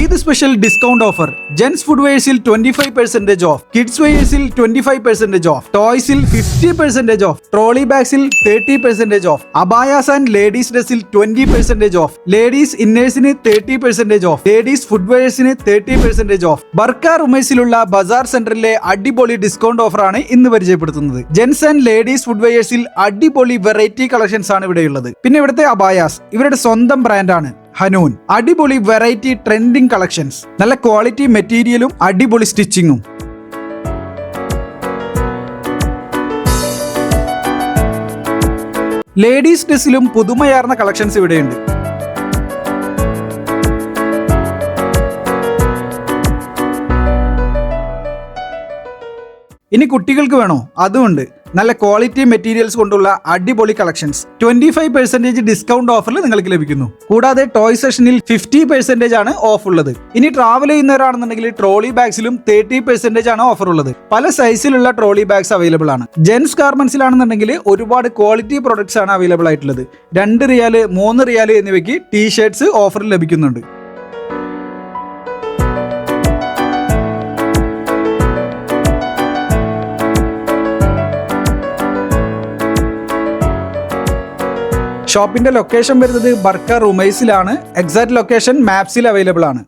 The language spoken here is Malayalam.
Eid special discount offer gents food വെയേഴ്സിൽ twenty five percentage off kids വെയേഴ്സിൽ twenty five percentage off ടോയ്സിൽ ഫിഫ്റ്റി പെർസെന്റേജ് ഓഫ് ട്രോളി ബാഗ്സിൽ thirty percentage off abayas and ladies ഡ്രസ്സിൽ ട്വന്റി പെർസെന്റേജ് ഓഫ് ലേഡീസ് ഇന്നേഴ്സിന് തേർട്ടി പെർസെന്റേജ് ഓഫ് ലേഡീസ് ഫുഡ് വെയേഴ്സിന് തേർട്ടി പെർസെന്റേജ് ഓഫ് ബർക്ക റുമേഴ്സിലുള്ള ബസാർ സെന്ററിലെ അടിപൊളി ഡിസ്കൗണ്ട് ഓഫറാണ് ഇന്ന് പരിചയപ്പെടുത്തുന്നത്. ജെൻസ് ആൻഡ് ലേഡീസ് ഫുഡ് വെയേഴ്സിൽ അടിപൊളി വെറൈറ്റി കളക്ഷൻസ് ആണ് ഇവിടെയുള്ളത് പിന്നെ ഇവിടുത്തെ അബായാസ് ഇവരുടെ സ്വന്തം ബ്രാൻഡാണ് ഹനൂൻ. അടിപൊളി വെറൈറ്റി ട്രെൻഡിങ് കളക്ഷൻസ് നല്ല ക്വാളിറ്റി മെറ്റീരിയലും അടിപൊളി സ്റ്റിച്ചിങ്ങും ലേഡീസ് ഡ്രസ്സിലും പുതുമയാർന്ന കളക്ഷൻസ് ഇവിടെയുണ്ട്. ഇനി കുട്ടികൾക്ക് വേണോ? അതുമുണ്ട് നല്ല ക്വാളിറ്റി മെറ്റീരിയൽസ് കൊണ്ടുള്ള അടിപൊളി collections twenty five percentage discount ഓഫറിൽ നിങ്ങൾക്ക് ലഭിക്കുന്നു. കൂടാതെ ടോയ് സെഷനിൽ ഫിഫ്റ്റി പെർസെന്റേജ് ആണ് ഓഫ് ഉള്ളത്. ഇനി ട്രാവൽ ചെയ്യുന്നവരാണെന്നുണ്ടെങ്കിൽ ട്രോളി ബാഗ്സിലും തേർട്ടി പെർസെന്റേജ് ആണ് ഓഫർ ഉള്ളത്. പല സൈസിലുള്ള ട്രോളി ബാഗ്സ് അവൈലബിൾ ആണ്. ജെൻസ് ഗാർമെന്റ്സിലാണെന്നുണ്ടെങ്കിൽ ഒരുപാട് ക്വാളിറ്റി പ്രൊഡക്ട്സ് ആണ് അവൈലബിൾ ആയിട്ടുള്ളത്. രണ്ട് റിയാൽ മൂന്ന് റിയാൽ എന്നിവയ്ക്ക് ടീ ഷർട്ട്സ് ഓഫറിൽ ലഭിക്കുന്നുണ്ട്. ഷോപ്പിന്റെ ലൊക്കേഷൻ വരുന്നത് ബർക്ക റുമൈസിലാണ്. എക്സാക്ട് ലൊക്കേഷൻ മാപ്സിൽ അവൈലബിൾ ആണ്.